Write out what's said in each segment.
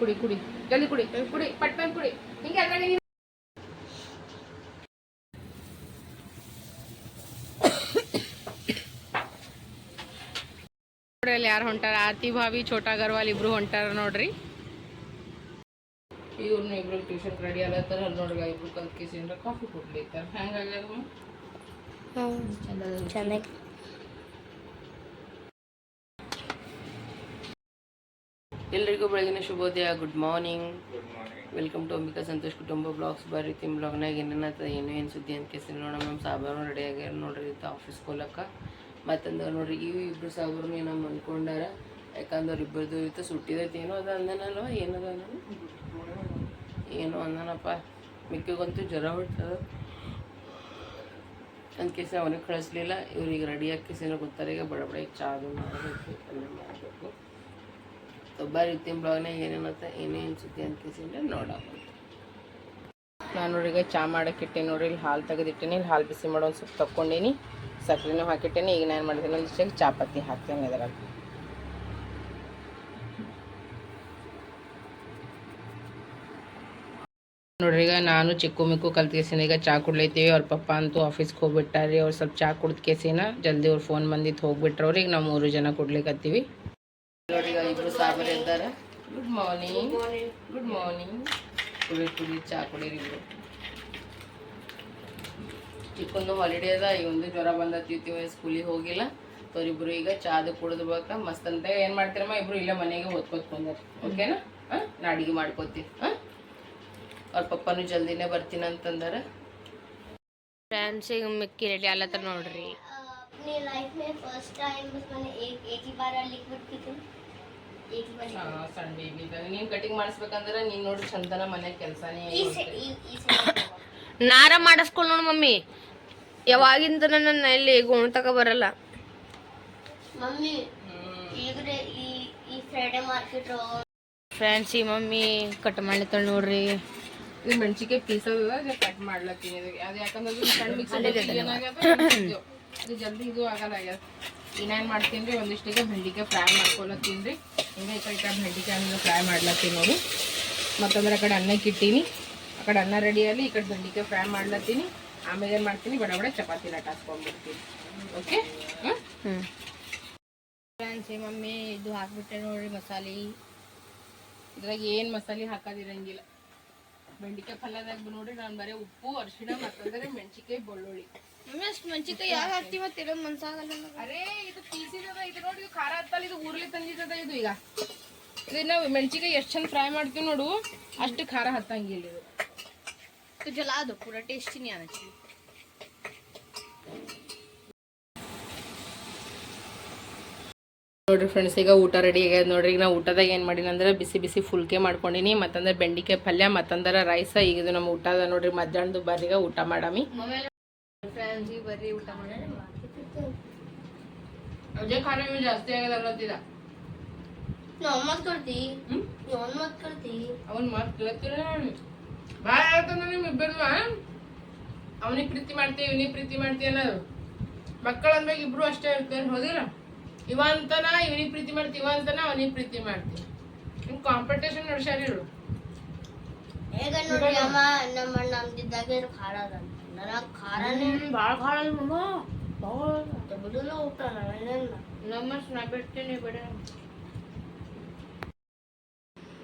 ಕುಡಿ ಕುಡಿ. ಜಲ್ದಿ ಕುಡಿ ಕುಡಿ ಪಟ್ ಪಟ್ ಕುಡಿ. ಹಿಂಗೆ ಅದ್ರಾಗ ನೋಡ್ರಿ ಅಲ್ಲಿ ಯಾರು ಹೊಂಟಾರ? ಆತಿ ಭಾವಿ ಛೋಟಾ ಗರ್ವಾಲ್ ಇಬ್ರು ಹೊಂಟಾರ ನೋಡ್ರಿ. ಇವ್ರನ್ನ ಇಬ್ರು ಟ್ಯೂಷನ್ ರೆಡಿ ಆಗತ್ತಾರ. ಅಲ್ಲಿ ನೋಡ್ರಿ ಇಬ್ರು ಕಲ್ತ್ ಕೇಸಿಂದ್ರ ಕಾಫಿ ಕೊಡ್ಲಿತ್ತಾರ ಹೆಂಗಾಗ್ಯದ ಚೆನ್ನಾಗಿ ಎಲ್ರಿಗೂ ಬೆಳಗಿನ ಶುಭೋದಯ. Good morning welcome to Ambika Santosh ಕುಟುಂಬ ಬ್ಲಾಗ್ಸ್ ಬರ್ರಿ ತಿಮ್ ಬ್ಲಾಗ್ನಾಗ ಏನೇನತ್ತ ಏನು ಏನು ಸುದ್ದಿ ಅಂತ ಕೇಸಿ ನೋಡೋಣ ನಮ್ಮ ಸಾಬಾರು ರೆಡಿ ಆಗ್ಯಾರ ನೋಡ್ರಿ ಇತ್ತು ಆಫೀಸ್ಗೆ ಹೋಲಕ್ಕ ಮತ್ತಂದ್ರೆ ನೋಡ್ರಿ ಇವು ಇಬ್ಬರು ಸಾಬಾರು ನಮ್ಮ ಅಂದ್ಕೊಂಡಾರ ಯಾಕಂದ್ರೆ ಇಬ್ಬರದು ಇತ್ತು ಸುಟ್ಟಿದೈತಿ ಏನೋ ಅದ ಅಂದನಲ್ವ ಏನದ ಏನೋ ಅಂದನಪ್ಪ. ಮಿಕ್ಕಿಗಂತೂ ಜ್ವರ ಹೊಟ್ಟದ ಅಂತ ಕೇಸಿ ಅವನಿಗೆ ಕಳಿಸ್ಲಿಲ್ಲ. ಇವ್ರಿಗೆ ರೆಡಿ ಆಗಿ ಕೇಸಿನ ಗೊತ್ತಾರೆ ಈಗ ಬಡ ಬಡ ಮಾಡಬೇಕು ಎಲ್ಲ ಮಾಡಬೇಕು. ಬರ್ರಿ ಬ್ಲಾಗ್ನಾಗ ಏನೇನತ್ತ ಏನೇನು ಸುದ್ದಿ ಅಂತ ಕೇಸಿಂದ್ರೆ ನೋಡೋಣ. ನಾನು ನೋಡ್ರಿ ಚಾ ಮಾಡಕ್ಕೆ ಇಟ್ಟೆ ನೋಡ್ರಿ ಇಲ್ಲಿ ಹಾಲು ತೆಗೆದಿಟ್ಟೇನಿ, ಇಲ್ಲಿ ಹಾಲು ಬಿಸಿ ಮಾಡೋ ಒಂದು ಸ್ವಲ್ಪ ತಕ್ಕೊಂಡೀನಿ, ಸಕ್ಕರೆನೂ ಹಾಕಿಟ್ಟೇನಿ, ಈಗ ನಾನು ಮಾಡಿದ್ದೀನಿ ಇಷ್ಟಾಗಿ ಚಾಪತ್ತಿ ಹಾಕ್ತೇನೆ ಇದರಲ್ಲಿ ನೋಡ್ರಿ ಈಗ ನಾನು ಚಿಕ್ಕು ಮಿಕ್ಕು ಕಲ್ತ್ಕೇಸಿನ ಈಗ ಚಾ ಕುಡ್ಲೈತೀವಿ, ಅವ್ರ ಪಪ್ಪ ಅಂತೂ ಆಫೀಸ್ಗೆ ಹೋಗ್ಬಿಟ್ಟಾರಿ, ಅವ್ರು ಸ್ವಲ್ಪ ಚಾ ಕುಡ್ದು ಕೇಸಿನ, ಜಲ್ದಿ ಅವ್ರು ಫೋನ್ ಬಂದಿತ್ತು ಹೋಗ್ಬಿಟ್ರು ಅವ್ರಿಗೆ ನಾವು ಮೂರು ಜನ ಕೊಡ್ಲಿಕ್ಕತ್ತೀವಿ ನೋಡಿ ಈಗ ಇಬ್ರು ಸಾಬರ್ ಇದ್ದಾರೆ ಗುಡ್ ಮಾರ್ನಿಂಗ್ ಗುಡ್ ಮಾರ್ನಿಂಗ್ ಕುಡಿ ಕುಡಿ ಚಾ ಕುಡೀರಿ ಇಬ್ರು ಚಿಕ್ಕೊಂದು ಹಾಲಿಡೇ ಅದ ಒಂದು ಜ್ವರ ಬಂದತ್ತಿರ್ತೀವಿ ಸ್ಕೂಲಿಗೆ ಹೋಗಿಲ್ಲ ತೋರಿಬ್ರು ಈಗ ಚಾದು ಕುಡಿದು ಬೇಕಾ ಮಸ್ತ್ ಅಂತ ಏನು ಮಾಡ್ತೀರಮ್ಮ ಇಬ್ರು ಇಲ್ಲೇ ಮನೆಗೆ ಓದ್ಕೋತ ಬಂದಾರೆ ಓಕೆನಾ ಹಾಂ ನಾ ಅಡಿಗೆ ಮಾಡ್ಕೋತೀವಿ ಹಾಂ ಅವ್ರ ಪಪ್ಪನೂ ಜಲ್ದಿನೇ ಬರ್ತೀನಿ ಅಂತಂದಾರೆ ಫ್ರೆಂಡ್ಸ್ ಈಗ ಮಿಕ್ಕಿ ರೆಡಿ ಅಲ್ಲತ್ತ ನೋಡ್ರಿ अपनी लाइफ में फर्स्ट टाइम बस मैंने एक एक ही बार लिक्विड पी थी ಸಣ್ಣ ಬೇಬಿ ನೀನ್ ಕಟಿಂಗ್ ಮಾಡಿಸ್ಬೇಕಂದ್ರೆ ನೀನ್ ನೋಡು ಚಂದನ ಮನೆ ಕೆಲಸನೇ ನಾರ ಮಾಡಿಸ್ಕೊಳ್ ನೋಡು ಮಮ್ಮಿ. ಯಾವಾಗಿಂದ ನನ್ನ ಇಲ್ಲಿ ಗೋಣ್ ತಕ ಬರಲ್ಲ. ಮಮ್ಮಿ ಫ್ರೆಂಡ್ಸ್ ಈ ಮಮ್ಮಿ ಕಟ್ ಮಾಡ್ಲತ್ತಾಳ ನೋಡ್ರಿ. ಇದು ಮೆಣಸಿಕಾಯಿ ಪೀಸ್ ಅದ ಕಟ್ ಮಾಡ್ಲತ್ತೀನಿ. ಅದು ಯಾಕಂದ್ರೆ ಸಣ್ಣ ಮಿಕ್ಸ್ ಏನಾಗ್ಯದ? ಜಲ್ದಿ ಇದು ಆಗಲ್ಲ ಇನ್ನೇನು ಮಾಡ್ತೀನಿ ರೀ ಒಂದಿಷ್ಟಿಗೆ ಬೆಂಡಿಕಾಯಿ ಫ್ರೈ ಮಾಡ್ಕೊಳತ್ತೀನಿ ರೀ ಹಿಂಗೆ ಈ ಕಡೆ ಬೆಂಡಿಕಾಯಿ ಹಂಗೆ ಫ್ರೈ ಮಾಡ್ಲತ್ತೀನಿ ನೋಡಿ. ಮತ್ತಂದ್ರೆ ಆ ಕಡೆ ಅನ್ನಕ್ಕೆ ಇಟ್ಟೀನಿ. ಆ ಕಡೆ ಅನ್ನ ರೆಡಿ ಆಗಲಿ ಈ ಕಡೆ ಬೆಂಡಿಕಾಯಿ ಫ್ರೈ ಮಾಡ್ಲತ್ತೀನಿ. ಆಮೇಲೆ ಏನು ಮಾಡ್ತೀನಿ? ಬಡ ಬಡ ಚಪಾತಿ ಲಟಾಸ್ಕೊಂಡ್ಬಿಡ್ತೀನಿ ಓಕೆ? ಹ್ಞೂ ಹ್ಞೂ ಫ್ರೆಂಡ್ಸ್ ಈ ಮಮ್ಮಿ ಇದು ಹಾಕ್ಬಿಟ್ಟೆ ನೋಡ್ರಿ ಮಸಾಲೆ. ಇದ್ರಾಗ ಏನು ಮಸಾಲೆ ಹಾಕೋದಿರಂಗಿಲ್ಲ. ಬೆಂಡಿಕಾಯಿ ಪಲ್ಯದಾಗ ನೋಡ್ರಿ ನಾನು ಬರೀ ಉಪ್ಪು ಅರಿಶಿಣ ಮತ್ತಂದ್ರೆ ಮೆಣಸಿಕಾಯಿ ಬೆಳ್ಳುಳ್ಳಿ. ಮಮ್ಮಿ ಅಷ್ಟು ಮಂಚಿಕಾಯಿ ಯಾರು ಹಾಕ್ತಿ ಮತ್ತೆ ತಿರೋದು ಮನ್ಸಾಗಲ್ಲ ಅರೇ ಇದು ಪೀಸಿದದ ಇದು ನೋಡಿ ಖಾರ ಹತ್ತಲ್ಲ ಇದು ಊರ್ಲಿ ತಂದಿದ್ದದ ಇದು ಈಗ. ಇದು ನಾವು ಮೆಣಸಿಕಾಯಿ ಎಷ್ಟು ಚಂದ ಫ್ರೈ ಮಾಡ್ತೀವಿ ನೋಡು ಅಷ್ಟು ಖಾರ ಹತ್ತಂಗಿಲ್ಲ ಇದು. ಇದು ಜಲ ಅದು ಪೂರ ಟೇಸ್ಟಿನಿ ಅನ್ನಿ ನೋಡ್ರಿ ಫ್ರೆಂಡ್ಸ್ ಈಗ ಊಟ ರೆಡಿ ಆಗ್ಯದ ನೋಡ್ರಿ. ಈಗ ನಾವು ಊಟದಾಗ ಏನು ಮಾಡೀನಿ ಬಿಸಿ ಬಿಸಿ ಫುಲ್ಕೆ ಮಾಡ್ಕೊಂಡಿನಿ. ಮತ್ತಂದ್ರೆ ಬೆಂಡಿಕಾಯಿ ಪಲ್ಯ ಮತ್ತಂದ್ರೆ ರೈಸ ಈಗ ಇದು ನಮ್ಮ ಊಟದ ನೋಡ್ರಿ ಮಧ್ಯಾಹ್ನದು ಬರ್ರೀಗ ಊಟ ಮಾಡಾಮಿ. ಅಜ್ಜ ಈ ಬರ್ರಿ ಊಟ ಮಾಡೋಣ. ಅದೇ ಖಾರ ಮೇಲೆ ಜಾಸ್ತಿ ಆಗದಲ್ಲತ್ತಿದ ನಾನು ಮಾತು ಕಳ್ತಿ? ಅವನ್ ಮಾತು ಕಳ್ತಿ? ಅವನ್ ಮಾತು ಕೇಳ್ತಿರ ಭಾಳ ಹೇಳ್ತಾನ ನಿಮ್ ಇಬ್ಬರು ಅವನಿಗೆ ಪ್ರೀತಿ ಮಾಡ್ತೀವಿ ಇವನಿಗೆ ಪ್ರೀತಿ ಮಾಡ್ತೀವಿ ಅನ್ನೋದು. ಮಕ್ಕಳು ಅಂದ್ಮೇಲೆ ಇಬ್ರು ಅಷ್ಟೇ ಇರ್ತಾರೆ ಹೌದಿಲ್ಲ? ಇವ ಅಂತಾನ ಇವನಿಗೆ ಪ್ರೀತಿ ಮಾಡ್ತೀವಿ ಇವ ಅಂತಾನ ಅವನಿಗೆ ಪ್ರೀತಿ ಮಾಡ್ತೀವಿ ನಿಮ್ ಕಾಂಪಿಟೇಷನ್ ನಡೆಸ್ಯಾರ ಹೇಳು ಅಮ್ಮ ನಮ್ಮ ನಮ್ದಿದ್ದಾಗೆ ಖಾರ ನನಗೆ ಖಾರನೇ ಭಾಳ ಖಾರ ಮಮ್ಮ. ಬಿಡಲ್ಲ ಊಟ ನಮ್ಮಷ್ಟು ನಾ ಬಿಡ್ತೀನಿ ಬಿಡ.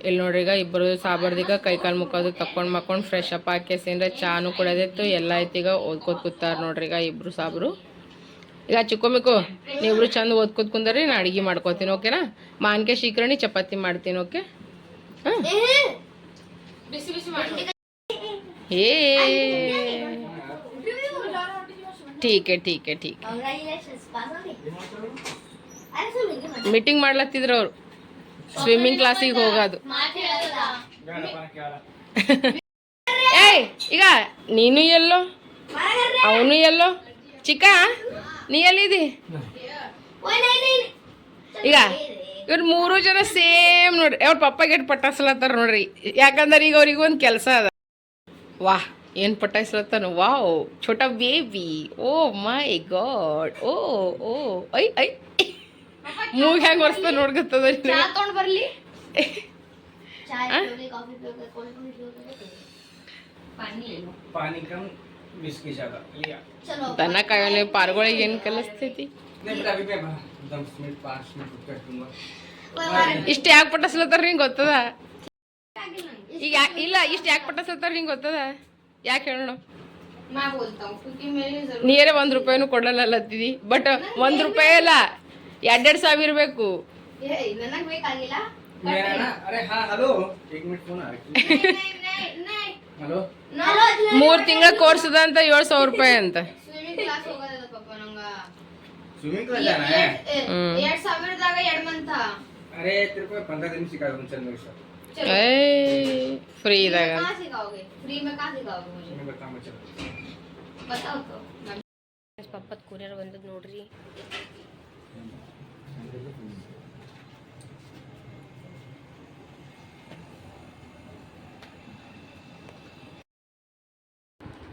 ಇಲ್ಲಿ ನೋಡ್ರಿ ಈಗ ಇಬ್ಬರು ಸಾಬರ್ದೀಗ ಕೈ ಕಾಲು ತಕ್ಕೊಂಡು ತಕೊಂಡ್ ಮಕ್ಕೊಂಡ್ ಫ್ರೆಶ್ ಅಪ್ ಹಾಕೇಸಿಂದ್ರೆ ಚಾನು ಕುಡಿಯೋದಿತ್ತು ಎಲ್ಲ ಐತಿಗ ಈಗ ಓದ್ಕೋತ ಕೂತಾರ ನೋಡ್ರಿ ಈಗ ಇಬ್ರು ಸಾಬ್ರು. ಈಗ ಚಿಕ್ಕೊಂಬೇಕು ನೀವಿಬ್ರು ಚಂದ ಓದ್ಕೋತ ಕುಂದ್ರಿ ನಾ ಅಡಿಗೆ ಮಾಡ್ಕೋತೀನಿ ಓಕೆನಾ? ಮಾನ್ಕೆ ಶೀಕರಣಿ ಚಪಾತಿ ಮಾಡ್ತೀನಿ ಓಕೆ? ಹಾಂ? ಬಿಸಿ ಬಿಸಿ ಮಾಡಿ ಏ. ठीक है ठीक है ठीक ಕಂಗ್ರ್ಯಾಚುಲೇಷನ್ಸ್ ಪಾಸ್ ಆಗಿ ಅರೆ ಸುಮ್ಮನೆ ಮೀಟಿಂಗ್ ಮಾಡ್ಲತ್ತಿದ್ರು ಅವ್ರು ಸ್ವಿಮ್ಮಿಂಗ್ ಕ್ಲಾಸಿಗೆ ಹೋಗೋದು ಮಾತು ಹೇಳಲ್ಲ ಏಯ್ ಈಗ ನೀನು ಎಲ್ಲೋ ಅವನು ಎಲ್ಲೋ ಚಿಕ್ಕ ನೀ ಎಲ್ಲಿದಿ ಓಯ್ ನೈ ನೈ ಈಗ ಇವ್ರು ಮೂರು ಜನ ಸೇಮ್ ನೋಡ್ರಿ ಅವ್ರ ಪಪ್ಪಾಗೆ ಪಟಾಸ್ಲತ್ತಾರ ನೋಡ್ರಿ ಯಾಕಂದ್ರೆ ಈಗ ಅವ್ರಿಗೆ ಒಂದು ಕೆಲಸ ಅದ ವಾಹ್ ಏನು ಪಟಾಯಿಸ್ಲತ್ತಾನು ವಾವ್ ಛೋಟ ಬೇಬಿ ಓ ಮೈ ಗಾಡ್ ಓ ಓ ಐ ಐ ಮೂಗ್ ಹೆಂಗೆ ಒರೆಸ್ತ ನೋಡ್ಗತ್ತದ ಬರಲಿ ದನ ಕಾಯೋಲೆ ಪಾರ್ಗಳಿಗೆ ಏನು ಕಲಿಸ್ತೈತಿ ಇಷ್ಟು ಯಾಕೆ ಪಟಾಸ್ಲತ್ತಾರ ನಿಂಗೆ ಗೊತ್ತದ ಈಗ ಇಲ್ಲ ಇಷ್ಟು ಯಾಕೆ ಪಟಾಸ್ಲತ್ತಾರ ನಿಂಗೆ ಗೊತ್ತದ ಯಾಕೆ ಹೇಳೋಣ? ನೀರೆ ಒಂದು ರೂಪಾಯಿನೂ ಕೊಡಲ್ಲ ತಿದಿ ಬಟ್ ಒಂದು ರೂಪಾಯಿ ಅಲ್ಲ. ಎರಡೆರಡು ಸಾವಿರ ಬೇಕು ಮೂರ್ ತಿಂಗಳ ಕೋರ್ಸ್ ಅದ ಅಂತ ಏಳ್ ಸಾವಿರ ರೂಪಾಯಿ ಅಂತ. ಹ್ಮ್. ಕ್ಲಾಸ್ ಹೋಗೋದದ ಪಾಪ ನಂಗ स्विमिंग क्लास जाना है ಎರಡ್ ಸಾವಿರದಾಗ ಎರಡ್ ಮಂತ अरे तेरे को पंद्रह दिन सिखा दूँ चल मेरे साथ ಏ ಫ್ರೀ ಇದಾಗ कहाँ सिखाओगे फ्री में कहाँ सिखाओगे मुझे मैं बताऊँ चलो बताओ तो ಪಪ್ಪತ್ ಕೂರ್ಯಾರ ಬಂದದ್ ನೋಡ್ರಿ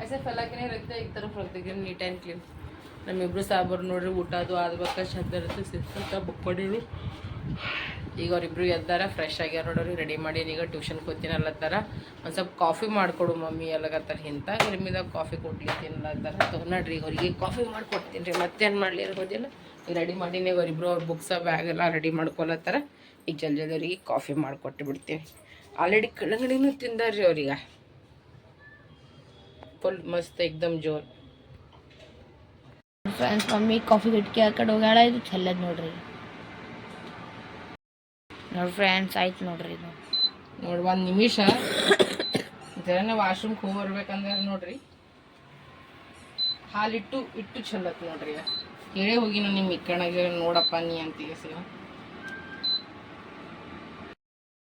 ऐसे फैला के नहीं रखते एक तरफ रख देंगे नीट ಆ್ಯಂಡ್ ಕ್ಲೀನ್ ನಮ್ಮಿಬ್ರು ಸಾಬರು ನೋಡ್ರಿ ಊಟ ಅದು ಆದ್ಬೇಕ ಚಂದ ಇರುತ್ತೆ ಸಿಸ್ತ ಬುಕ್ಕೊಂಡಿರು ಈಗ ಅವರಿಬ್ರು ಎದ್ದಾರ ಫ್ರೆಶ್ ಆಗ್ಯಾರ ನೋಡೋರಿ ರೆಡಿ ಮಾಡಿ, ಈಗ ಟ್ಯೂಷನ್ ಕೊತ್ತಿನ ಅಲ್ಲತ್ತಾರ ಒಂದು ಸ್ವಲ್ಪ ಕಾಫಿ ಮಾಡಿಕೊಡು ಮಮ್ಮಿ ಎಲ್ಲಗತ್ತಾರ ಇಂಥ ಗರ್ಮಿದಾಗ ಕಾಫಿ ಕೊಡ್ಲಿ ಅಲ್ಲತ್ತಾರ ತಗೋ ನೋಡ್ರಿ ಈಗ ಅವ್ರಿಗೆ ಕಾಫಿ ಮಾಡ್ಕೊಡ್ತೀನಿ ರೀ ಮತ್ತೇನು ಮಾಡಲಿ ಇರ್ಬೋದಿಲ್ಲ ಈಗ ರೆಡಿ ಮಾಡಿನೇ ಅವರಿಬ್ರು ಅವ್ರ ಬುಕ್ಸ ಬ್ಯಾಗ್ ಎಲ್ಲ ರೆಡಿ ಮಾಡ್ಕೊಲತ್ತಾರ ಈಗ ಜಲ್ದಿ ಅವ್ರಿಗೆ ಕಾಫಿ ಮಾಡಿಕೊಟ್ಟು ಬಿಡ್ತೀನಿ. ಆಲ್ರೆಡಿ ಕಲ್ಲಂಗಡಿನೂ ತಿಂದಾರ್ರಿ ಅವ್ರಿಗೆ. ಫುಲ್ ಮಸ್ತ್ ಎಕ್ದಮ್ ಜೋರ್. ಫ್ರೆಂಡ್ಸ್ ಮಮ್ಮಿ ಕಾಫಿ ಗಟ್ಟಿ ಆ ಕಡೆ ಹೋಗ್ಯಾಳ, ಇದು ಚೆಲ್ಲದ್ ನೋಡ್ರಿ. ನೋಡ್ರಿ ಫ್ರೆಂಡ್ಸ್ ಆಯ್ತು ನೋಡ್ರಿ ಇದು. ನೋಡಿ ಒಂದು ನಿಮಿಷ. ಜನ ವಾಶ್ರೂಮ್ಗೆ ಹೋಗಿ ಬರ್ಬೇಕಂದ್ರೆ ನೋಡ್ರಿ. ಹಾಲಿಟ್ಟು ಇಟ್ಟು ಚಲ್ಲತ್ ನೋಡ್ರಿ ಹೇಳೇ ಹೋಗಿ ನಾನು ನಿಮ್ಮ ಇಕ್ಕಣಗೆ ನೋಡಪ್ಪ ನೀ ಅಂತೀಗ ಸಿಗ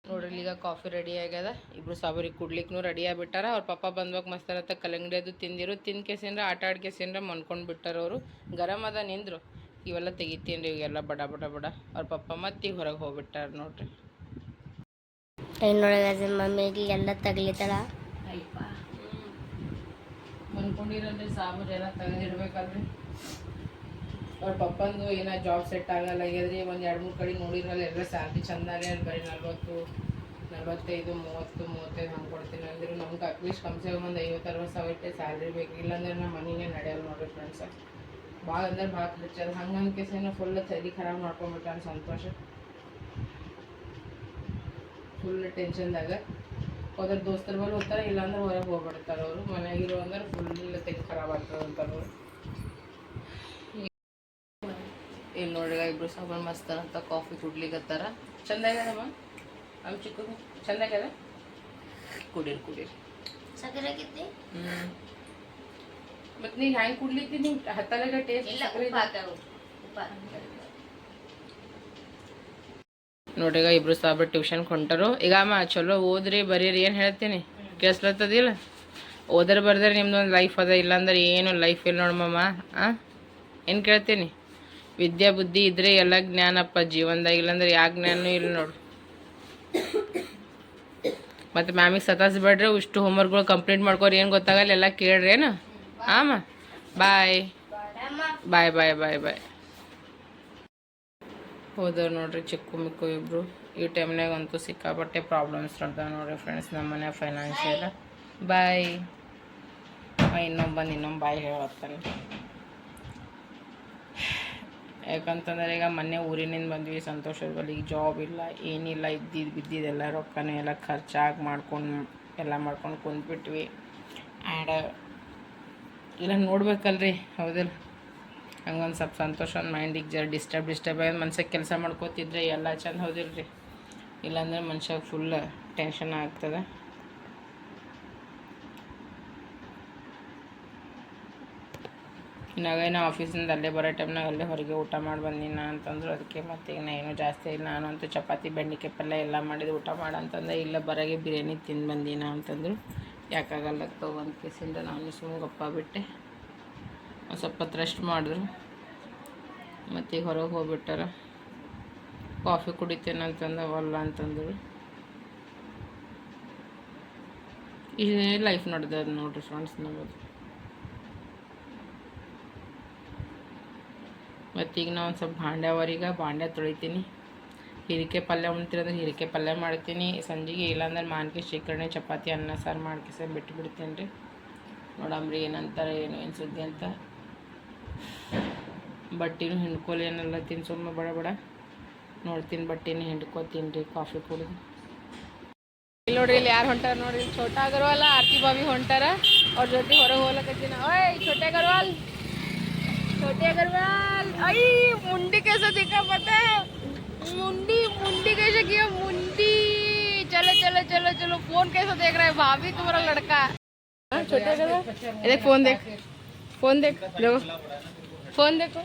ನೋಡ್ರಿ ಈಗ ಕಾಫಿ ರೆಡಿ ಆಗ್ಯದ. ಇಬ್ರು ಸಾಬರಿಗೆ ಕುಡ್ಲಿಕ್ಕೂ ರೆಡಿ ಆಗಿಬಿಟ್ಟಾರ. ಅವ್ರ ಪಪ್ಪ ಬಂದ್ವಾಗ ಮಸ್ತಾರತ್ತ ಕಲಂಗಡಿ ಅದು ತಿಂದಿರು. ತಿಂದು ಕೆಸಿಂದ್ರೆ, ಆಟ ಆಡ್ಕೆಸಿಂದ್ರೆ ಮನ್ಕೊಂಡು ಬಿಟ್ಟಾರ ಅವರು. ಗರಮ್ ಅದ ನಿಂದ್ರು. ಇವೆಲ್ಲ ತೆಗಿತೀನಿ ರೀ ಇವೆಲ್ಲ ಬಡ ಬಡ ಬಡ. ಅವ್ರ ಪಪ್ಪ ಮತ್ತೆ ಈಗ ಹೊರಗೆ ಹೋಗ್ಬಿಟ್ಟಾರ ನೋಡ್ರಿ. ನೋಡಿದ್ರೆ ಮಮ್ಮಿಗೆ ಎಲ್ಲ ತಗ್ಲಿತ್ತಲ್ಲ ಅನ್ಕೊಂಡಿರಲ್ರಿ ಸಾಬೂರ್ ಎಲ್ಲ ತೆಗೆದಿಡ್ಬೇಕಲ್ರಿ ಅವ್ರ ಪಪ್ಪಂದು ಏನೋ ಜಾಬ್ ಸೆಟ್ ಆಗಲ್ಲ ಆಗ್ಯದ್ರಿ ಒಂದು ಎರಡು ಮೂರು ಕಡೆ ನೋಡಿರಲ್ಲ ಎಲ್ಲ ಸ್ಯಾಲ್ರಿ ಚಂದಾಗೆ ಬರೀ ನಲ್ವತ್ತು ನಲ್ವತ್ತೈದು ಮೂವತ್ತು ಮೂವತ್ತೈದು ಹಂಗೆ ಕೊಡ್ತೀನಿ. ಅಂದ್ರೆ ನಮ್ಗೆ ಅಟ್ಲೀಸ್ಟ್ ಕಮ್ಸೆ ಒಂದು ಐವತ್ತು ಅರವತ್ತು ಸಾವಿರ ಸ್ಯಾಲ್ರಿ ಬೇಕು ಇಲ್ಲಾಂದ್ರೆ ನಮ್ಮ ಮನೆಗೆ ನಡೆಯಲ್ಲ ನೋಡ್ರಿ ಫ್ರೆಂಡ್ಸ್ ಭಾಳ ಅಂದ್ರೆ ಭಾಳ ಖರ್ಚದ ಹಂಗೆ ಅನ್ಕೇಸೇನೋ ಫುಲ್ ತಲೆ ಖರಾಬ್ ಮಾಡ್ಕೊಂಬಿಟ್ಟಾನ ಸಂತೋಷ. ಫುಲ್ ಟೆನ್ಷನ್ದಾಗ ಹೋದ್ರ ದೋಸ್ತರ ಬಲ್ಲಿ ಹೋಗ್ತಾರೆ ಇಲ್ಲಾಂದ್ರೆ ಹೊರಗೆ ಹೋಗ್ಬಿಡ್ತಾರೆ ಅವರು. ಮನೆಯಾಗಿರೋ ಅಂದ್ರೆ ಫುಲ್ ತೆಗೆ ಖರಾಬ್ ಆಗ್ತದೆ ಅಂತಾರೆ ಅವರು. ಇಲ್ಲಿ ನೋಡಿ ಇಬ್ರು ಸಾಬನ್ ಮಸ್ತ್ ಅಂತ ಕಾಫಿ ಕುಡ್ಲಿಕ್ಕತ್ತಾರ ಚಂದ ಆಗ್ಯದಮ್ಮ ನಮ್ಮ ಚಿಕ್ಕ ಚಂದಾಗ್ಯದ ಕುಡೀರಿ ಕುಡೀರಿ. ಸಕ್ಕರೆ ಹ್ಞೂ ಮತ್ತು ನೀ ಹ್ಯಾಂಗೆ ಕುಡ್ಲಿತ್ತಿ ನಿಮ್ ಹತ್ತಲಾಗ ಟೇಸ್ಟ್ ಇಲ್ಲ ಉಪ್ಪು ಹಾಕರು ನೋಡ್ರಿ ಈಗ ಇಬ್ರು ಸಾಬ್ರ ಟ್ಯೂಷನ್ ಹೊಂಟರು ಈಗ ಅಮ್ಮ ಚಲೋ ಓದ್ರಿ ಬರೀರಿ ಏನು ಹೇಳ್ತೀನಿ? ಕೇಳಿಸ್ಲತ್ತದಿಲ್ಲ? ಓದರ್ ಬರ್ದ್ರೆ ನಿಮ್ದೊಂದು ಲೈಫ್ ಅದ ಇಲ್ಲಾಂದ್ರೆ ಏನು ಲೈಫ್ ಇಲ್ಲ ನೋಡಮ್ಮ ಆ? ಏನು ಕೇಳ್ತೀನಿ? ವಿದ್ಯಾ ಬುದ್ಧಿ ಇದ್ರೆ ಎಲ್ಲ ಜ್ಞಾನಪ್ಪ ಜೀವನದಾಗ ಇಲ್ಲಾಂದ್ರೆ ಯಾವ ಜ್ಞಾನೂ ಇಲ್ಲ ನೋಡು. ಮತ್ತು ಮ್ಯಾಮಿಗೆ ಸತಾಸ್ಬೇಡ್ರಿ ಇಷ್ಟು ಹೋಮ್ವರ್ಕ್ಗಳು ಕಂಪ್ಲೀಟ್ ಮಾಡ್ಕೋರಿ ಏನು ಗೊತ್ತಾಗಲ್ಲ ಎಲ್ಲ ಕೇಳ್ರಿ ಏನು? ಆಮ ಬಾಯ್ ಬಾಯ್ ಬಾಯ್ ಬಾಯ್ ಬಾಯ್ ಹೋದವ್ರು ನೋಡ್ರಿ ಚಿಕ್ಕು ಮಿಕ್ಕು ಇಬ್ರು. ಈ ಟೈಮ್ನಾಗ ಅಂತೂ ಸಿಕ್ಕಾಪಟ್ಟೆ ಪ್ರಾಬ್ಲಮ್ಸ್ ನೋಡ್ತಾವೆ ನೋಡ್ರಿ ಫ್ರೆಂಡ್ಸ್ ನಮ್ಮ ಮನೆ ಫೈನಾನ್ಷಿಯಲ್ ಬಾಯ್ ಇನ್ನೊಬ್ಬ ಬಂದು ಇನ್ನೊಂದು ಬಾಯ್ ಹೇಳತ್ತಾನೆ. ಯಾಕಂತಂದ್ರೆ ಈಗ ಮೊನ್ನೆ ಊರಿನಿಂದ ಬಂದ್ವಿ ಸಂತೋಷದ ಬಳಿ ಜಾಬ್ ಇಲ್ಲ ಏನಿಲ್ಲ ಇದ್ದಿದ್ದು ಬಿದ್ದಿದ್ದೆಲ್ಲ ರೊಕ್ಕನೂ ಎಲ್ಲ ಖರ್ಚಾಗಿ ಮಾಡ್ಕೊಂಡು ಎಲ್ಲ ಮಾಡ್ಕೊಂಡು ಕುಂತ್ಬಿಟ್ವಿ. ಆ್ಯಂಡ್ ಇಲ್ಲ, ನೋಡ್ಬೇಕಲ್ರಿ. ಹೌದಿಲ್ಲ. ಹಂಗೊಂದು ಸ್ವಲ್ಪ ಸಂತೋಷ, ಒಂದು ಮೈಂಡಿಗೆ ಜರ ಡಿಸ್ಟರ್ಬ್ ಡಿಸ್ಟರ್ಬ್ ಆಗಿ ಮನ್ಸಿಗೆ ಕೆಲಸ ಮಾಡ್ಕೋತಿದ್ರೆ ಎಲ್ಲ ಚೆಂದ ರೀ ಇಲ್ಲಾಂದ್ರೆ ಮನುಷ್ಯ ಫುಲ್ ಟೆನ್ಷನ್ ಆಗ್ತದೆ. ಇನ್ನಾಗ ನಾ ಆಫೀಸಿಂದ ಅಲ್ಲೇ ಬರೋ ಟೈಮ್ನಾಗ ಅಲ್ಲೇ ಹೊರಗೆ ಊಟ ಮಾಡಿ ಬಂದಿನ ಅಂತಂದ್ರು ಅದಕ್ಕೆ ಮತ್ತೆ ಈಗ ನಾ ಏನೂ ಜಾಸ್ತಿ ಇಲ್ಲ. ನಾನು ಅಂತೂ ಚಪಾತಿ ಬೆಂಡಿಕಾಯಿ ಪಲ್ಯ ಎಲ್ಲ ಮಾಡಿದ್ದು ಊಟ ಮಾಡಂತಂದೆ ಇಲ್ಲ, ಬರೋಗೆ ಬಿರಿಯಾನಿ ತಿಂದು ಬಂದಿನ ಅಂತಂದ್ರು. ಯಾಕಾಗಲ್ಲ ತೊಗೊಂಡು ಕೇಸಿಂದ ನಾನು ಸುಮ್ಮನೆ ಗಪ್ಪ ಬಿಟ್ಟೆ. ಒಂದು ಸ್ವಲ್ಪ ರೆಸ್ಟ್ ಮಾಡಿದ್ರು. ಮತ್ತು ಹೊರಗೆ ಹೋಗ್ಬಿಟ್ಟಾರ. ಕಾಫಿ ಕುಡಿತೇನೆ ಅಂತಂದವಲ್ಲ ಅಂತಂದ್ರು. ಇದೇ ಲೈಫ್ ನಡೆದದ ನೋಡ್ರಿ ಫ್ರೆಂಡ್ಸ್ ನಮ್ಮದು ಮತ್ತೀಗ ನಾ ಒಂದು ಸ್ವಲ್ಪ ಭಾಂಡ್ಯಾವರೀಗ, ಭಾಂಡ್ಯ ತೊಳಿತೀನಿ. ಹೀರಿಕೆ ಪಲ್ಯ ಉಣ್ತಿರೋದು ಹೀರಿಕಾಯಿ ಪಲ್ಯ ಮಾಡ್ತೀನಿ. ಸಂಜೆಗೆ ಇಲ್ಲಾಂದ್ರೆ ಮಾನ್ಕಿ ಶ್ರೀಕರಣೆ, ಚಪಾತಿ, ಅನ್ನ, ಸಾರು ಮಾಡ್ಕಿಸ ಬಿಟ್ಟು ಬಿಡ್ತೀನಿ ರೀ. ನೋಡಂಬ್ರಿ ಏನಂತಾರೆ, ಏನು ಏನು ಸುದ್ದಿ ಅಂತ. ಬಟ್ಟಿನೂ ಹಿಂಡ್ಕೋಲಿ ಏನೆಲ್ಲ ತಿನ್ ಸುಮ್ಮನೆ ಬಡ ಬಡ. ನೋಡ್ತೀನಿ ಬಟ್ಟಿನ ಹಿಂಡ್ಕೋತೀನಿ ರೀ, ಕಾಫಿ ಕುಡಿದು. ಇಲ್ಲಿ ನೋಡ್ರಿ, ಇಲ್ಲಿ ಯಾರು ಹೊಂಟಾರ ನೋಡ್ರಿ? ಛೋಟ ಅಗರ್ವಾಲ್, ಆರ್ತಿ ಬಾವಿ ಹೊಂಟಾರ. ಅವ್ರ ಜೊತೆ ಹೊರಗೆ ಹೋಗ್ಲಕತ್ತೀನಿ ಓಯ್ ಛೋಟೆ ಅಗರ್ವಾಲ್! ಛೋಟೆ ಅಗರ್ವಾಲ್! ಐ ಮುಂಡಿ ಕೆಲಸ ಸಿಕ್ಕಾಪತ್ತೆ मुंडी मुंडी कैसे किया? मुंडी। चलो चलो चलो चलो। फ़ोन कैसे देख रहा है? भाभी तुम्हारा लड़का। हाँ, छोटे देख फ़ोन देख। फ़ोन देख देखो। फ़ोन देखो।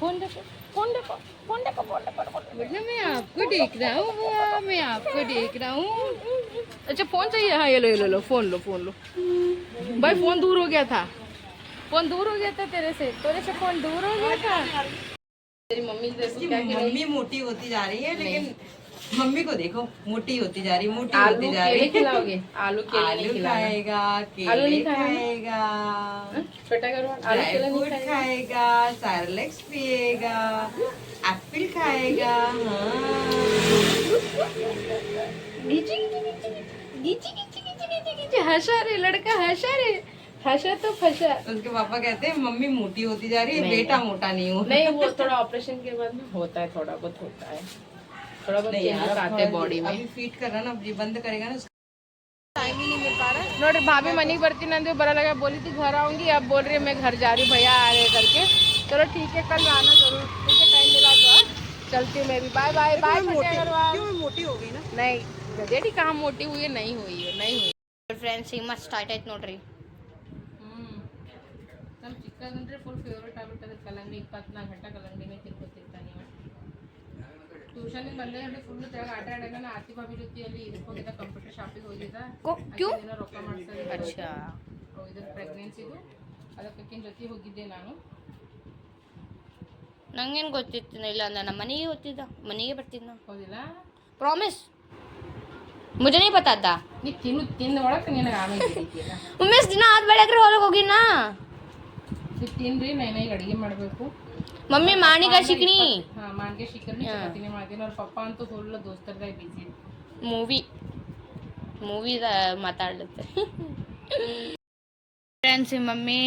फ़ोन देखो। फ़ोन देखो। फ़ोन देखो फ़ोन देखो फ़ोन देखो। आपको देख रहा हूँ बुआ, मैं आपको देख हूँ। अच्छा फ़ोन चाहिए? हाँ ये लो ये लो लो। फ़ोन लो फ़ोन लो। भाई फ़ोन दूर हो गया था। फ़ोन दूर हो गया था तेरे से। तेरे से फ़ोन दूर हो गया था? तेरी मम्मी देखो क्या मम्मी मोटी होती जा रही है लेकिन मम्मी को देखो मोटी होती जा रही मोटी होती जा रही है आलू आलू खाएगा केले खाएगा छोटा करो खाएगा सारलेक्स पिएगा एप्पल खाएगा हाँ लड़का हंसा रे फंसा तो फंसा। उसके पापा कहते हैं मम्मी मोटी होती जा रही है बेटा मोटा नहीं हो नहीं वो थोड़ा ऑपरेशन के बाद में होता है थोड़ा बहुत होता है। नहीं भाभी मनी तो- बड़ा लगा बोली थी घर अब बोल रही है मैं घर जा रही भैया आ रहे करके चलो ठीक है कल आना ज़रूर। ठीक है टाइम मिला तो चलती हूँ मैं भी। बाय बाय बाय मोटी हो गई ना? नहीं गजेटी मोटी हुई है? नहीं हुई है नहीं हुई मस्ट नोटरी ನೋಡ್ರಿ ನಮ್ಮ ಚಿಕ್ಕದಂದ್ರೆ ಫುಲ್ ಫೇವ್ರೇಟ್ ಆಗ್ಬಿಟ್ಟದೆ ಕಲ್ಲಂಗಡಿ ಇಪ್ಪತ್ನಾಲ್ಕು ಗಂಟೆ ಕಲ್ಲಂಗಡಿನೇ ತಿನ್ಕೊತಿರ್ತಾನೆ ಟ್ಯೂಷನಿಗೆ ಬಂದೆ ಅಲ್ಲಿ ಫುಲ್ ತೆಳಗೆ ಆಟ ಆಡಾಗ ಆರ್ತಿ ಬಾಬಿ ಜೊತೆಯಲ್ಲಿ ಇದಕ್ಕೆ ಹೋಗಿದ್ದ ಕಂಪ್ಯೂಟರ್ ಶಾಪಿಗೆ ಹೋಗಿದ್ದ ಕ್ಯೂ ಏನೋ ರೊಕ್ಕ ಮಾಡ್ತಾರೆ ಅಚ್ಚಾ ಇದ್ರ ಪ್ರೆಗ್ನೆನ್ಸಿದು ಅದಕ್ಕೆ ಜೊತೆ ಹೋಗಿದ್ದೆ ನಾನು ನಂಗೇನು ಗೊತ್ತಿತ್ತು ಇಲ್ಲ ಅಂದ್ರೆ ನಮ್ಮ ಮನೆಗೆ ಗೊತ್ತಿದ್ದ ಮನೆಗೆ ಬರ್ತಿದ್ದ ಹೌದಿಲ್ಲ ಪ್ರಾಮಿಸ್ ಮುಜೆ ನೀ ಪತ್ತಾದ ನೀ ತಿನ್ನು ತಿಂದ ಒಳಗೆ ನಿನಗೆ ಆಮೇಲೆ ಹಿಡಿತೀಯಲ್ಲ ಉಮೇಶ್ ದಿನ ಆದ್ ಬೆಳಗ್ರೆ ಹೊರಗೆ ಹೋಗಿನ ರೀ ತಿನ್ರಿ ಈಗ ಅಡುಗೆ ಮಾಡಬೇಕು. ಮಮ್ಮಿ ಮಾಣಿಗ ಶಿಕ್ಣಿ. ಹಾಂ ಮಾನ್ಗೆ ಶಿಕರ್ನಿ ಚಪಾತಿನೇ ಮಾಡ್ತೀನಿ. ಅವ್ರ ಪಪ್ಪ ಅಂತೂ ಫುಲ್ ದೋಸ್ತರ್ದಾಗ ಬಿಜಿ ಮೂವಿ ಮೂವಿದ ಮಾತಾಡ್ಲತ್ತೆ. ಫ್ರೆಂಡ್ಸ್ ಮಮ್ಮಿ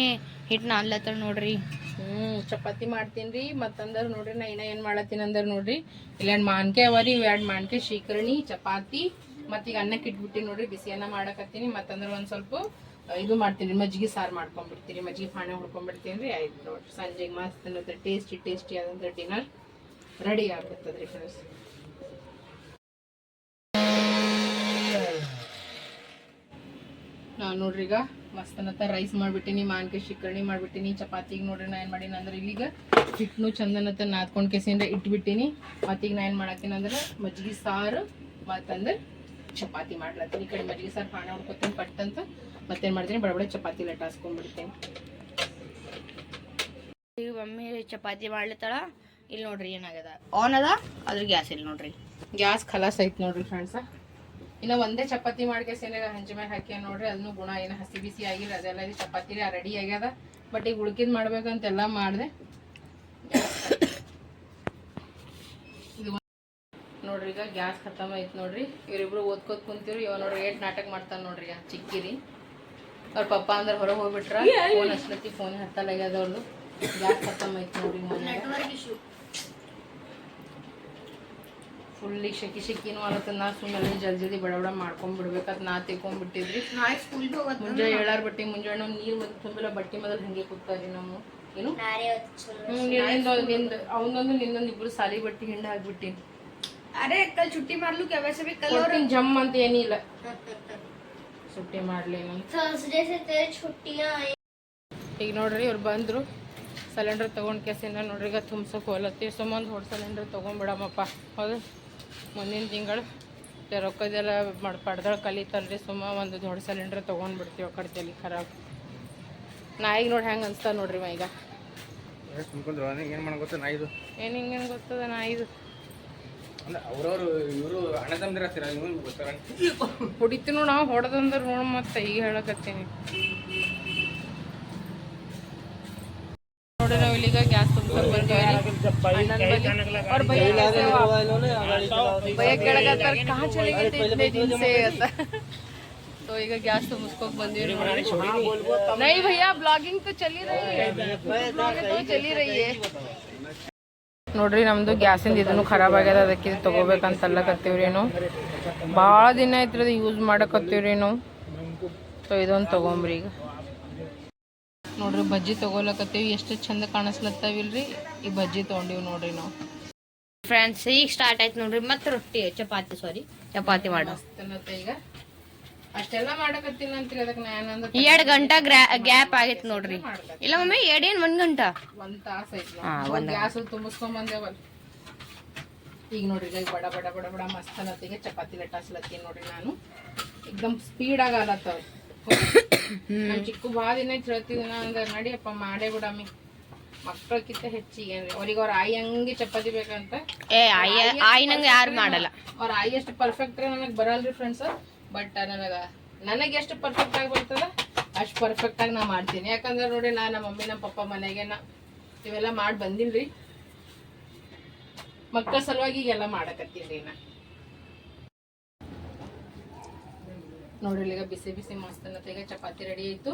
ಹಿಟ್ಟು ನಾನ್ಲತ್ತಾಳ ನೋಡ್ರಿ. ಹ್ಞೂ ಚಪಾತಿ ಮಾಡ್ತೀನಿ ರೀ. ಮತ್ತಂದ್ರ ನೋಡ್ರಿ ನಾ ಇನ್ನ ಏನು ಮಾಡತ್ತೀನಿ ಅಂದ್ರ ನೋಡ್ರಿ. ಇಲ್ಲೆರಡು ಮಾನ್ಕೆ ಅವ ರೀ ಎರಡು ಮಾನ್ಕೆ ಶೀಕರಣಿ ಚಪಾತಿ. ಮತ್ತೀಗ ಅನ್ನಕ್ಕೆ ಇಟ್ಬಿಟ್ಟು ನೋಡ್ರಿ ಬಿಸಿ ಅನ್ನ ಮಾಡಕತ್ತೀನಿ. ಮತ್ತಂದ್ರೆ ಒಂದು ಸ್ವಲ್ಪ ಇದು ಮಾಡ್ತೀನಿ. ಮಜ್ಜಿಗೆ ಸಾರು ಮಾಡ್ಕೊಂಡ್ಬಿಡ್ತೀನಿ ಮಜ್ಜಿಗೆ ಪಾಣೆ ಹುಡ್ಕೊಂಡ್ಬಿಡ್ತೀನಿ ರೀ ಆಯ್ತು ನೋಡ್ರಿ. ಸಂಜೆಗೆ ಮಸ್ತ್ ಟೇಸ್ಟಿ ಟೇಸ್ಟಿ ಆದಂಥ ಡಿನ್ನರ್ ರೆಡಿ ಆಗ್ಬಿಡ್ತದ್ರಿ ಫ್ರೆಂಡ್ಸ್ ನಾನು ನೋಡ್ರಿ ಈಗ ಮಸ್ತ್ ಅನ್ನತ್ತ ರೈಸ್ ಮಾಡಿಬಿಟ್ಟಿನಿ ಮಾನ್ಕೆ ಶಿಕ್ಕರ್ಣಿ ಮಾಡಿಬಿಟ್ಟಿನಿ, ಚಪಾತಿಗೆ ನೋಡ್ರಿ ನಾ ಏನು ಮಾಡೀನಿ ಅಂದ್ರೆ ಇಲ್ಲಿಗ ಹಿಟ್ಟನು ಚಂದನತ್ತ ನಾದ್ಕೊಂಡು ಕೆಸಿಂದ ಇಟ್ಬಿಟ್ಟಿನಿ. ಮತ್ತೀಗ ನಾ ಏನು ಮಾಡತ್ತೀನಿ ಅಂದ್ರೆ ಮಜ್ಜಿಗೆ ಸಾರು ಮತ್ತಂದ್ರೆ ಚಪಾತಿ ಮಾಡ್ಲತ್ತೀನಿ. ಈ ಕಡೆ ಮಜ್ಜಿಗೆ ಸಾರು ಪಾಣ ಹೊಡ್ಕೊತೀನಿ ಪಟ್ಟಂತ ಮತ್ತೇನು ಮಾಡ್ತೀನಿ? ಬಡಬಡ ಚಪಾತಿ ಲಟಾಸ್ಕೊಂಡ್ಬಿಡ್ತೀನಿ ಈಗ ಮಮ್ಮಿ ಚಪಾತಿ ಮಾಡ್ಲತ್ತಾಳ? ಇಲ್ಲಿ ನೋಡ್ರಿ ಏನಾಗದ. ಆನ್ ಅದ ಅದ್ರ ಗ್ಯಾಸ್ ಇಲ್ಲಿ ನೋಡ್ರಿ. ಗ್ಯಾಸ್ ಖಲಾಸ್ ಐತ್ ನೋಡ್ರಿ ಫ್ರೆಂಡ್ಸ. ಇನ್ನ ಒಂದೇ ಚಪಾತಿ ಮಾಡ್ಕೆ ಸೇನಾಗ ಹಂಚಿ ಮ್ಯಾಗ ಹಾಕಿ ನೋಡ್ರಿ ಅದನ್ನು ಗುಣ ಏನು ಹಸಿ ಬಿಸಿ ಆಗಿಲ್ಲ ಅದೆಲ್ಲ ಇದು ಚಪಾತಿ ರೆಡಿ ಆಗ್ಯದ. ಬಟ್ ಈಗ ಉಳ್ಕಿದ್ ಮಾಡ್ಬೇಕಂತೆಲ್ಲ ಮಾಡಿದೆ. ಇದು ನೋಡ್ರಿ ಈಗ ಗ್ಯಾಸ್ ಖತಮ್ ಐತ್ ನೋಡ್ರಿ. ಇವ್ರಿಬ್ರು ಓದ್ಕೋತ್ ಕುಂತೀರಿ ಇವ ನೋಡ್ರಿ ಏಟ್ ನಾಟಕ ಮಾಡ್ತಾನೆ ನೋಡ್ರಿ ಚಿಕ್ಕಿರಿ. ಅವ್ರ ಪಪ್ಪ ಅಂದ್ರೆ ಹೊರಗೆ ಹೋಗ್ಬಿಟ್ರ? ಫೋನ್ ಹಚ್ಲತ್ತಿ ಫೋನ್ ಹತ್ತಲ್ಲ ಆಗ್ಯದ ಅವ್ರದ್ದು ಗ್ಯಾಸ್ ಖತಮ್ ಐತಿ ನೋಡಿ ಫುಲ್ಲಿಗೆ ಶೆಕಿ ಶೆಕಿನೂ ಅಲ್ಲತ್ತ ನಾ ಸುಮ್ಮನೆ ಜಲ್ದಿ ಜಲ್ದಿ ಬಡ ಬಡ ಮಾಡ್ಕೊಂಡ್ಬಿಡ್ಬೇಕಂತ ನಾ ತಿಳ್ಕೊಂಡ್ಬಿಟ್ಟಿದ್ರಿ ಮುಂಜಾನೆ ಹೇಳಾರ ಬಟ್ಟಿ ಮುಂಜಾನೆ ನಾವು ನೀರು ಮೊದಲು ತುಂಬಿಲ್ಲ. ಬಟ್ಟೆ ಮೊದಲು ಹಂಗೆ ಕೂತಾರಿ ನಾವು. ಏನು? ನಿಂದ ಅವನೊಂದು ನಿನ್ನೊಂದು ಇಬ್ರು ಸಾಲಿ ಬಟ್ಟೆ ಹಿಂಡ ಹಾಕ್ಬಿಟ್ಟಿನಿ. ಅರೆ ಕಲ್ ಚುಟ್ಟಿ ಮಾಡ್ಲಿಕ್ಕೆ ಜಮ್ ಅಂತ ಏನಿಲ್ಲ. ಸುಟ್ಟಿ ಮಾಡ್ಲೇನು थर्सडे से तेरे छुट्टियां आई ಈಗ ನೋಡ್ರಿ ಅವ್ರು ಬಂದ್ರು ಸಿಲಿಂಡರ್ ತೊಗೊಂಡು ಕೆಸಿಂದ ನೋಡ್ರಿ ಈಗ ತುಂಬ್ಸೋಕೆ ಹೋಲತ್ತಿ ಸುಮ್ಮನೆ ದೊಡ್ಡ ಸಿಲಿಂಡರ್ ತೊಗೊಂಬಿಡಮಪ್ಪ ಹೌದು ಮುಂದಿನ ತಿಂಗಳು ರೊಕ್ಕದೆಲ್ಲ ಮಾಡಿ ಪಡ್ದಳ ಕಲಿತಲ್ರಿ ಸುಮ್ಮ ಒಂದು ದೊಡ್ಡ ಸಿಲಿಂಡರ್ ತೊಗೊಂಡ್ಬಿಡ್ತೀವಿ ಆ ಕಡೆ ತಲೆ ಖರಾಬ್ ನಾ ಈಗ ನೋಡಿ ಹೆಂಗೆ ಅನ್ಸ್ತಾ ನೋಡ್ರಿ ಮ ಈಗ ತುಂಬ್ಕೊಂಡ್ರು ಏನು ಮಾಡೋಕೆ ಗೊತ್ತಾ ನಾ ಇದು ಏನು ಹಿಂಗೇನು ಗೊತ್ತದ ನಾ ಇದು ಅಂದ್ರೆ ಅವ್ರವ್ರು ಇವರು ಅಣ್ಣ ತಂದಿರ ಹತ್ತಿರ ಇವನು ಬರ್ತಾರ ಹೊಡಿತೀನೋ ನಾವು ಹೊಡೆದಂದ್ರೆ ನೋಡ ಮತ್ತೆ ಈಗ ಹೇಳಕತ್ತೀನಿ ನೋಡಿ ನಾವು ಇಲ್ಲಿಗ ಗ್ಯಾಸ್ ತುಂಬ್ಕೊಂಡು ಬಂದೀವಿ ಅವ್ರ ಭಯ ಕೇಳಕತ್ತಾರ ಕಾ ಚಳಿಗೈತೆ ದಿನಸೆ ಅಂತ तो ये गैस तुम उसको बंदी नहीं भैया ब्लॉगिंग तो चली रही है ब्लॉगिंग तो चली रही है ನೋಡ್ರಿ ನಮ್ದು ಗ್ಯಾಸಿಂದ ಇದನ್ನು ಖರಾಬ್ ಆಗ್ಯದ ಅದಕ್ಕೆ ಇದು ತಗೋಬೇಕಂತ ಏನು. ನಾವು ಭಾಳ ದಿನ ಐತ್ರಿ ಯೂಸ್ ಮಾಡಕತ್ತೀವ್ರಿ ನಾವು ಸೊ ಇದೊಂದು ತಗೊಂಬ್ರಿ ಈಗ. ನೋಡ್ರಿ ಬಜ್ಜಿ ತಗೋಲಕತ್ತೀವಿ ಎಷ್ಟು ಚಂದ ಕಾಣಿಸ್ಲತ್ತಾವಿಲ್ರಿ. ಈ ಬಜ್ಜಿ ತೊಗೊಂಡಿವಿ ನೋಡ್ರಿ ನಾವು. ಫ್ರೆಂಡ್ಸ್ ಈಗ ಸ್ಟಾರ್ಟ್ ಆಯ್ತು ನೋಡ್ರಿ ಮತ್ತೆ ರೊಟ್ಟಿ ಚಪಾತಿ ಸಾರಿ ಚಪಾತಿ ಮಾಡೋ. ಈಗ. ಅಷ್ಟೆಲ್ಲ ಮಾಡಕತ್ತಿಲ್ಲ ಅಂತೀರಿ ಅದಕ್ಕೆ ನಾನು ಎರಡ್ ಗಂಟಾ ಗ್ಯಾಪ್ ಆಗೈತ್ ನೋಡ್ರಿ. ಇಲ್ಲ ಮಮ್ಮಿ ಎರಡೇನ್ ಒಂದ್ ಗಂಟಾ? ಒಂದ್ ತಾಸ ಐತಿ ಗ್ಯಾಸ್ ತುಂಬಿಸ್ಕೊಂಡ್ ಬಂದೇವಲ್ ಈಗ ನೋಡ್ರಿ ಈಗ ಬಡ ಬಡ ಬಡ ಬಡ ಮಸ್ತ್ ಅನ್ನತ್ತಿಗೆ ಚಪಾತಿ ಲಟ್ಟಾಸ್ಲತ್ತೀನಿ ನೋಡ್ರಿ ನಾನು. ಎಕ್ದಮ್ ಸ್ಪೀಡ್ ಆಗ ಅಲತ್ತವ ನಮ್ ಚಿಕ್ಕ ಭಾಳ ದಿನ ಐತ್ ಹೇಳ್ತಿದ್ನ ಅಂದ್ರೆ ನಡಿಯಪ್ಪ ಮಾಡೇ ಬಿಡಮ್ಮಿ. ಮಕ್ಕಳಕ್ಕಿಂತ ಹೆಚ್ಚಿಗೆ ಅಂದ್ರೆ ಅವ್ರಿಗೆ ಅವ್ರ ಆಯಿ ಹಂಗೆ ಚಪಾತಿ ಬೇಕಂತ. ಏ ಆಯ ಆಯ್ನಂಗ ಯಾರು ಮಾಡಲ್ಲ. ಅವ್ರ ಆಯಿ ಎಷ್ಟು ಪರ್ಫೆಕ್ಟ್ ನನಗೆ ಬರಲ್ರಿ ಫ್ರೆಂಡ್ಸ್ ಬಟ್ ನನಗ ನನಗೆ ಎಷ್ಟು ಪರ್ಫೆಕ್ಟ್ ಆಗಿ ಬರ್ತದ ಅಷ್ಟು ಪರ್ಫೆಕ್ಟ್ ಆಗಿ ನಾ ಮಾಡ್ತೀನಿ. ಯಾಕಂದ್ರೆ ನೋಡಿ ನಾ ನಮ್ಮ ಮಮ್ಮಿ ನಮ್ಮ ಪಪ್ಪ ಮನೆಗೆ ನಾ ಇವೆಲ್ಲ ಮಾಡಿ ಬಂದಿಲ್ರಿ. ಮಕ್ಕಳ ಸಲುವಾಗಿ ಈಗೆಲ್ಲ ಮಾಡಕತ್ತೀನಿ ನಾ. ನೋಡ್ರಿ ಈಗ ಬಿಸಿ ಬಿಸಿ ಮಸ್ತ್ ಅನ್ನತ್ತೀಗ ಚಪಾತಿ ರೆಡಿ ಆಯ್ತು.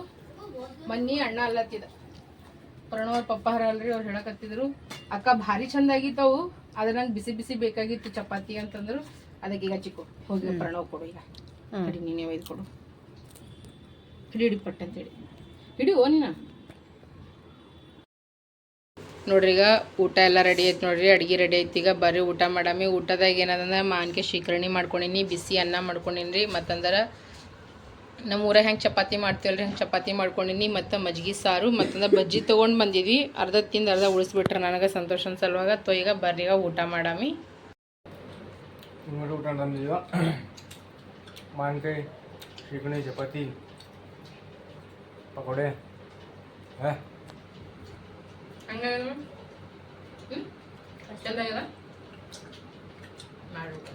ಮನ್ನಿ ಅಣ್ಣ ಅಲ್ಲತ್ತಿದ ಪ್ರಣವ್ ಪಪ್ಪ ಹರಲ್ರಿ ಅವ್ರು ಹೇಳಕತ್ತಿದ್ರು ಅಕ್ಕ ಭಾರಿ ಚಂದ ಆಗಿತ್ತವು ಆದ್ರೆ ನಂಗೆ ಬಿಸಿ ಬಿಸಿ ಬೇಕಾಗಿತ್ತು ಚಪಾತಿ ಅಂತಂದ್ರು. ಅದಕ್ಕೆ ಈಗ ಚಿಕ್ಕು ಹೋಗಿ ಪ್ರಣವ್ ಕೊಡು ಈಗ. ಹಿಡಿ ನೀನೇ ಒಯ್ದು ಕೊಡು ಹಿಡಿ ಹಿಡಿ ಪಟ್ಟ ಅಂತೇಳಿ ಹಿಡಿ ಓ ನೀನ? ನೋಡ್ರಿ ಈಗ ಊಟ ಎಲ್ಲ ರೆಡಿ ಐತೆ ನೋಡ್ರಿ ಅಡುಗೆ ರೆಡಿ ಐತಿ ಈಗ ಬರ್ರಿ ಊಟ ಮಾಡಾಮಿ. ಊಟದಾಗ ಏನದಂದ್ರೆ ಮಾನ್ಕೆ ಶೀಕರಣಿ ಮಾಡ್ಕೊಂಡಿನಿ ಬಿಸಿ ಅನ್ನ ಮಾಡ್ಕೊಂಡಿನಿ ಮತ್ತಂದ್ರೆ ನಮ್ಮ ಊರಾಗ ಹೆಂಗೆ ಚಪಾತಿ ಮಾಡ್ತೀವಲ್ರಿ ಹಂಗೆ ಚಪಾತಿ ಮಾಡ್ಕೊಂಡಿನಿ. ಮತ್ತು ಮಜ್ಗಿ ಸಾರು ಮತ್ತಂದ್ರೆ ಬಜ್ಜಿ ತೊಗೊಂಡು ಬಂದಿದ್ವಿ. ಅರ್ಧ ತಿಂದು ಅರ್ಧ ಉಳಿಸ್ಬಿಟ್ರೆ ನನಗೆ ಸಂತೋಷನ ಸಲುವಾಗ. ತೊ ಈಗ ಬರ್ರಿ ಈಗ ಊಟ ಮಾಡಾಮಿ. ಊಟ ತಂದಿದ್ದೀವ ಮಾನ್ಕಾಯಿ ಶಿಕಣಿ ಚಪಾತಿ ಪಕೋಡೆ ಹಾಂ ಹಂಗಾಗದ ಹ್ಞೂ ಚಂದಾಗದ ಮಾಡ್ಬಿಟ್ಟು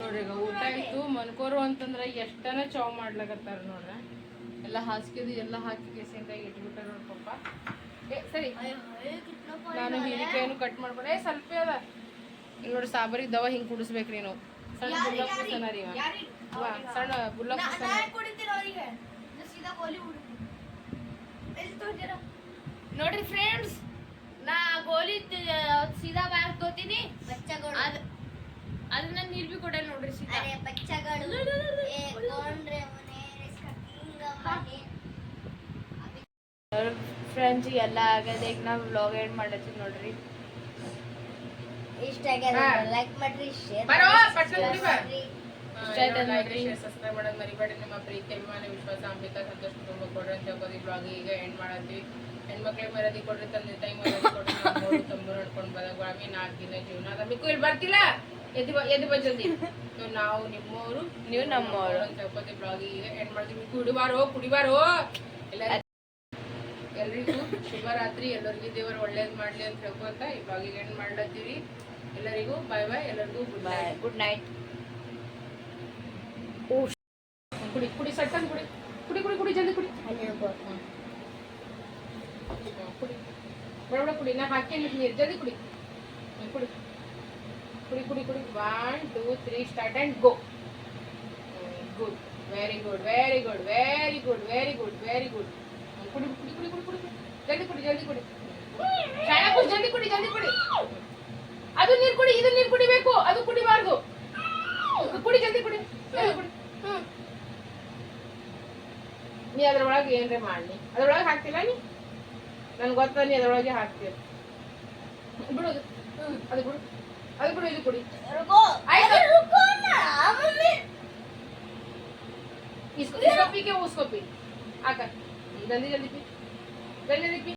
ನೋಡ್ರಿ ಈಗ ಊಟ ಆಯ್ತು. ಮನ್ಕೋರು ಅಂತಂದ್ರೆ ಎಷ್ಟನ ಚಾವ್ ಮಾಡ್ಲಾಕತ್ತಾರ ನೋಡ್ರಿ. ಎಲ್ಲ ಹಾಸಿಗೆದು ಎಲ್ಲ ಹಾಕಿ ಕೇಸಿಂದಾಗ ಇಟ್ಬಿಟ್ಟಾರ ನೋಡ್ ಪಪ್ಪ. ಏ ಸರಿ. ನಾನು ಹೀರಿಕಾಯನ್ನು ಕಟ್ ಮಾಡ್ಕೊಂಡೆ. ಏ ಸ್ವಲ್ಪ ಅದ ಈಗ ನೋಡಿ ಸಾಬರಿಗೆ ದವ ಹಿಂಗೆ ಕುಡಿಸ್ಬೇಕ್ರಿ ನೀವು. ಸಣ್ಣ ರೀ ನೋಡ್ರಿ ಫ್ರೆಂಡ್ಸ್ ನಾ ಗೋಲಿ ಸೀದಾ ಬ್ಯಾಗ್ ತೋತೀನಿ. ಅದು ಅದ್ ಅದನ್ನ ನೀರ್ ಬಿ ಕೊಡಲ್ಲ ನೋಡ್ರಿ ಸೀದಾ. ಅರೆ ಬಚ್ಚಗಳು. ಏ ಗೊಂಡ್ರೆ ಮನೆ ಹಿಂಗ ಮನೆ ಫ್ರೆಂಡ್ಸ್ ಎಲ್ಲ ಆಗದೆ ಈಗ ನಾವು ವ್ಲಾಗ್ ಎಂಡ್ ಮಾಡತ್ತೀವಿ ನೋಡ್ರಿ. ಇಷ್ಟ ಆಗ್ಯದ ಲೈಕ್ ಮಾಡ್ರಿ ಶೇರ್ ಬರೋ, ಪಟ್ನ ಕುಡಿ ಬಾ. ಮಾಡ್ರಿ. ಇಷ್ಟ ಆಯ್ತಾ ನೋಡ್ರಿ? ಸಬ್ಸ್ಕ್ರೈಬ್ ಮಾಡೋದು ಮರಿಬೇಡಿ. ನಿಮ್ಮ ಪ್ರೀತಿ ಅಭಿಮಾನ ವಿಶ್ವಾಸ ಅಂಬಿಕಾ ಸಂತೋಷ ಕುಟುಂಬ ಕೊಡ್ರಿ ಅಂತ ಈಗ ಎಂಡ್ ಮಾಡತ್ತೀವಿ. ಹೆಣ್ಮಕ್ಳಿಗೆ ಮರದಿ ಕೊಡ್ರಿ ತಂದೆ ತಾಯಿ ಕೊಡ್ರಿ. ತಂಬು ನಾಲ್ಕು ದಿನ ಜೀವನ ಇಲ್ಲಿ ಬರ್ತಿಲ್ಲ. ಎದ್ದು ಬ- ಎದ್ದು ಬಜ್ಜಲ್ದಿ ಸೊ ನಾವು ನಿಮ್ಮವರು ನೀವು ನಮ್ಮವರು ಅಂತ ಬ್ಲಾಗ್ ಈಗ ಎಂಡ್ ಮಾಡ್ತೀವಿ. ಕುಡಿಬಾರೋ ಕುಡಿಬಾರೋ. ಎಲ್ಲ ಎಲ್ರಿಗೂ ಶುಭರಾತ್ರಿ. ಎಲ್ಲರಿಗೂ ದೇವರು ಒಳ್ಳೇದ್ ಮಾಡ್ಲಿ ಅಂತ ಹೇಳ್ಕೊತ ಈ ಬ್ಲಾಗಿಗೆ ಎಂಡ್ ಮಾಡ್ಲತ್ತೀವಿ. ಎಲ್ಲರಿಗೂ ಬಾಯ್ ಬಾಯ್ ಎಲ್ಲರಿಗೂ good bye night good night ಕುಡಿ ಕುಡಿ ಸಟ್ಟನ್ ಕುಡಿ. ಕುಡಿ ಕುಡಿ ಕುಡಿ ಜಲ್ದಿ ಕುಡಿ. ಹ್ಮ್, ಕುಡಿ ಬಡ ಬಡ ಕುಡಿ. ನಾ ಹಾಕಿ ನೀರು. ಜಲ್ದಿ ಕುಡಿ. ಹ್ಮ್, ಕುಡಿ. ಕುಡಿ ಕುಡಿ ಕುಡಿ. One two three start and go good very good very good very good very good very good ಕುಡಿ ಕುಡಿ ಕುಡಿ ಕುಡಿ ಕುಡಿ ಜಲ್ದಿ ಕುಡಿ ಜಲ್ದಿ ಕುಡಿ. ಶಾಣ ಕುಡಿ ಜಲ್ದಿ ಕುಡಿ ಜಲ್ದಿ ಕುಡಿ. ಅದು ನೀರು ಕುಡಿ ಇದು ನೀರು ಕುಡಿಬೇಕು ಅದು ಕುಡಿಬಾರ್ದು ಕುಡಿ ಜಲ್ದಿ ಕುಡಿ ಜಲ್ದಿ ಕುಡಿ ನೀ ಅದ್ರೊಳಗೆ ಏನ್ರೆ ಮಾಡಿ ಅದ್ರೊಳಗೆ ಹಾಕ್ತಿಲ್ಲ ನೀ ನನ್ಗೆ ಗೊತ್ತ ನೀ ಅದ್ರೊಳಗೆ ಹಾಕ್ತೀಯ ಬಿಡೋದು ಅದು ಬಿಡು ಅದು ಬಿಡು ಇದು ಕುಡಿ रुको ಆಯ್ತು रुको ना मम्मी इसको इसको पी के उसको पी आकर जल्दी जल्दी पी जल्दी जल्दी पी